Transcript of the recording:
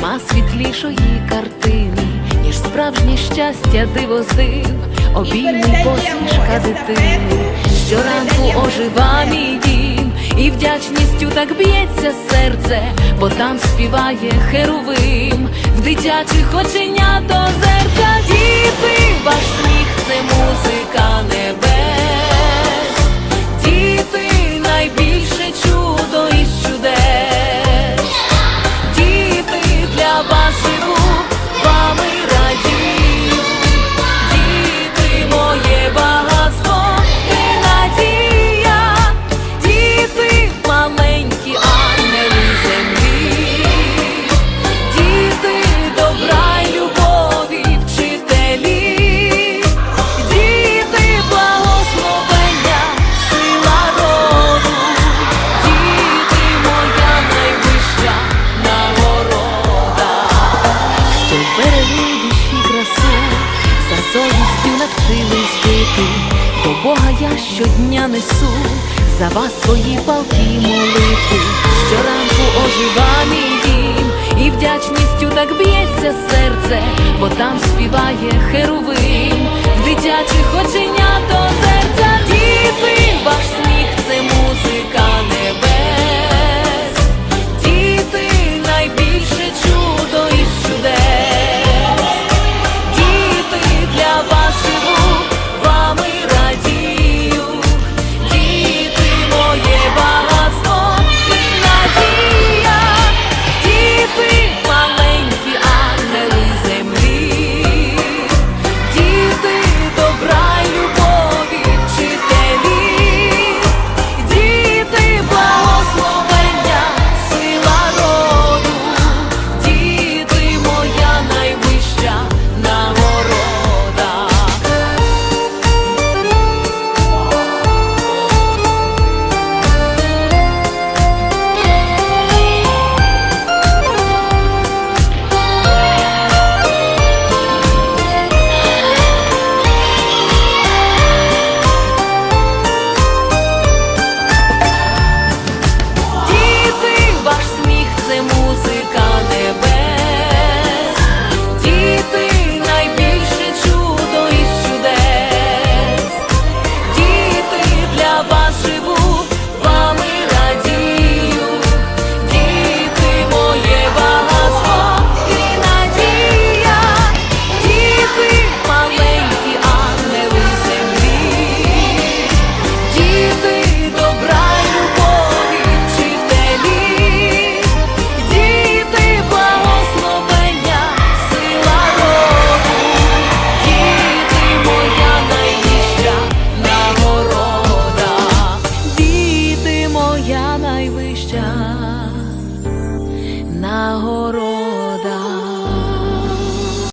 нема світлішої картини, ніж справжнє щастя дивоздив, обійми посмішка дитини. Щоранку ожива мій дім, і вдячністю так б'ється серце, бо там співає херовим, в дитячих оченят озерця діти, ваш сміх це музика небес, Бога я щодня несу, за вас свої палки молитви, щоранку ожива мій дім, і вдячністю так б'ється серце, бо там співає херовим, в дитячих оченят доща на гору.